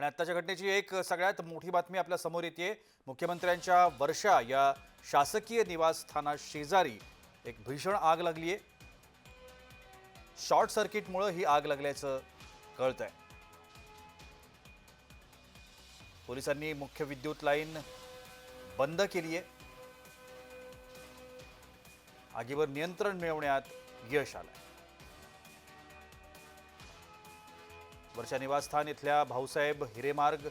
आणि आत्ताच्या घटनेची एक सगळ्यात मोठी बातमी आपल्यासमोर येते मुख्यमंत्र्यांच्या वर्षा या शासकीय निवासस्थाना शेजारी एक भीषण आग लागली आहे शॉर्ट सर्किटमुळं ही आग लागल्याचं कळत आहे पोलिसांनी मुख्य विद्युत लाईन बंद केली आहे आगीवर नियंत्रण मिळवण्यात यश आलं वर्षा निवासस्थान इथल्या भाऊसाहेब हिरेमार्ग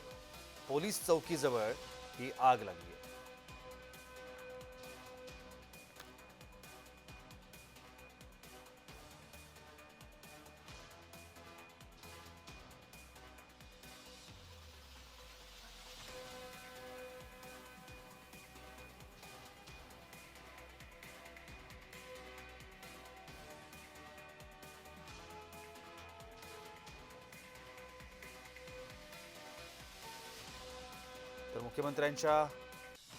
पोलीस चौकीजवळ ही आग लागली मुख्यमंत्र्यांच्या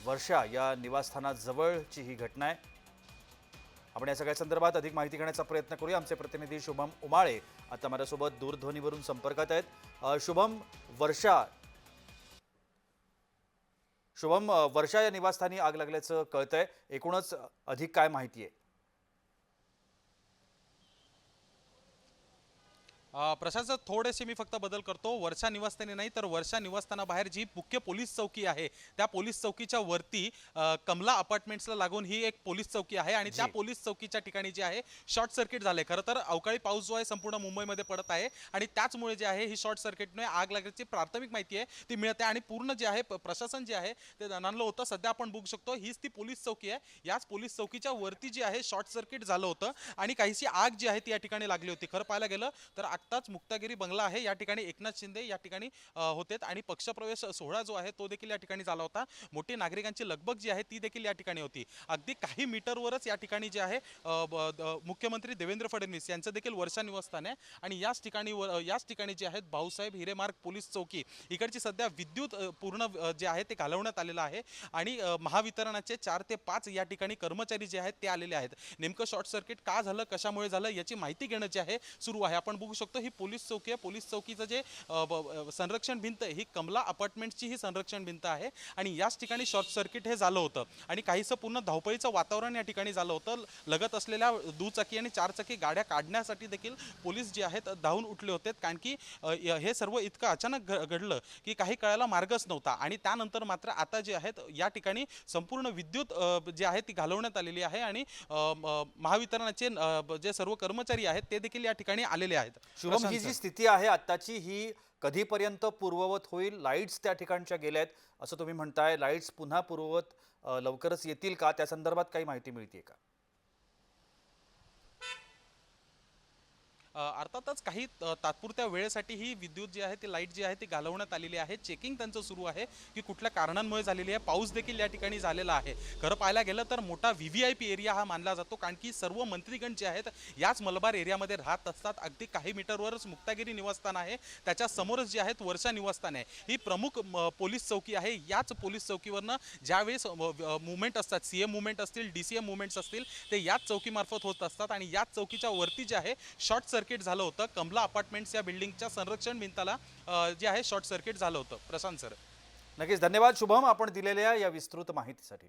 वर्षा या निवासस्थानाजवळची ही घटना आहे. आपण या सगळ्या संदर्भात अधिक माहिती घेण्याचा प्रयत्न करूया. आमचे प्रतिनिधी शुभम उमाळे आता माझ्यासोबत दूरध्वनीवरून संपर्कात आहेत. शुभम वर्षा. शुभम वर्षा या निवासस्थानी आग लागल्याचं कळतंय. एकूणच अधिक काय माहिती आहे? प्रशांत सर थोडेसे मी फक्त बदल करतो. वर्षा निवासस्थानी नाही तर वर्षा निवासस्थानाबाहेर जी मुख्य पोलीस चौकी आहे त्या पोलीस चौकीच्या वरती कमला अपार्टमेंट्सला लागून ही एक पोलीस चौकी आहे आणि त्या. पोलीस चौकीच्या ठिकाणी जे आहे शॉर्ट सर्किट झाले खरं तर अवकाळी पाऊस जो आहे संपूर्ण मुंबईमध्ये पडत आहे आणि त्याचमुळे जे आहे ही शॉर्ट सर्किटने आग लागल्याची प्राथमिक माहिती आहे ती मिळते आणि पूर्ण जे आहे प्रशासन जे आहे ते जाणलं होतं. सध्या आपण बघू शकतो हीच ती पोलीस चौकी आहे. याच पोलीस चौकीच्या वरती जी आहे शॉर्ट सर्किट झालं होतं आणि काहीशी आग जी आहे ती या ठिकाणी लागली होती. खरं पाहायला गेलं तर आत्ताच मुक्तागिरी बंगला आहे. या ठिकाणी एकनाथ शिंदे या ठिकाणी होते होतेत आणि पक्षप्रवेश सोहळा जो आहे तो देखील या ठिकाणी झाला होता. मोठी नागरिकांची लगबग जी आहे ती देखील या ठिकाणी होती. अगदी काही मीटरवरच या ठिकाणी जे आहे ब- मुख्यमंत्री देवेंद्र फडणवीस यांचं देखील वर्षा निवासस्थान आहे. आणि याच ठिकाणी याच ठिकाणी जे आहेत भाऊसाहेब हिरेमार्ग पोलीस चौकी इकडची सध्या विद्युत पूर्ण जे आहे ते घालवण्यात आलेलं आहे. आणि महावितरणाचे चार ते पाच या ठिकाणी कर्मचारी जे आहेत ते आलेले आहेत. नेमकं शॉर्ट सर्किट का झालं कशामुळे झालं याची माहिती घेणं जे आहे सुरू आहे. आपण बघू शकतो ही पोलीस चौकी आहे. पोलीस चौकीचं जे संरक्षण भिंत आहे ही कमला अपार्टमेंटची ही संरक्षण भिंत आहे. आणि याच ठिकाणी शॉर्ट सर्किट हे झालं होतं. आणि काहीसं पूर्ण धावपळीचं वातावरण या ठिकाणी झालं होतं. लगत असलेल्या दुचाकी आणि चारचाकी गाड्या काढण्यासाठी देखील पोलीस जे आहेत धावून उठले होते. कारण की हे सर्व इतकं अचानक घडलं की काही कळायला मार्गच नव्हता. आणि त्यानंतर मात्र आता जे आहेत या ठिकाणी संपूर्ण विद्युत जे आहे ती घालवण्यात आलेली आहे. आणि महावितरणाचे जे सर्व कर्मचारी आहेत ते देखील या ठिकाणी आलेले आहेत. शुभम ही. जी स्थिती आहे आत्ताची ही कधीपर्यंत पूर्ववत होईल? लाईट्स त्या ठिकाणच्या गेल्या आहेत असं तुम्ही म्हणताय. लाईट्स पुन्हा पूर्ववत लवकरच येतील का? त्या संदर्भात काही माहिती मिळते का? अर्थातच काही तात्पुरत्या वेळेसाठी ही विद्युत जी आहे ती लाइट जी आहे ती घालवण्यात आलेली आहे. चेकिंग त्यांचं सुरू आहे की कुठल्या कारणांमुळे झालेली आहे. पाऊस देखील या ठिकाणी झालेला आहे. खरं पाहायला गेलं तर मोठा V V I P area हा मानला जातो कारण की सर्व मंत्रीगण जे आहेत याच मलबार एरियामध्ये राहत असतात. अगदी काही मीटरवरच मुक्तागिरी निवासस्थान आहे. त्याच्या समोरच जे आहेत वर्षा निवासस्थान आहे. ही प्रमुख पोलीस चौकी आहे. याच पोलीस चौकीवरनं ज्यावेळेस मुवमेंट असतात सी एम मुवमेंट असतील डी सी एम मुवमेंट्स असतील ते याच चौकीमार्फत होत असतात. आणि याच चौकीच्या वरती जे आहे शॉर्ट सर्किट झालं होतं. कमला अपार्टमेंट्स या बिल्डिंगच्या संरक्षण भिंताला जे आहे शॉर्ट सर्किट झालं होतं. प्रशांत सर. नक्कीच. धन्यवाद. शुभम आपण दिलेल्या या विस्तृत माहितीसाठी.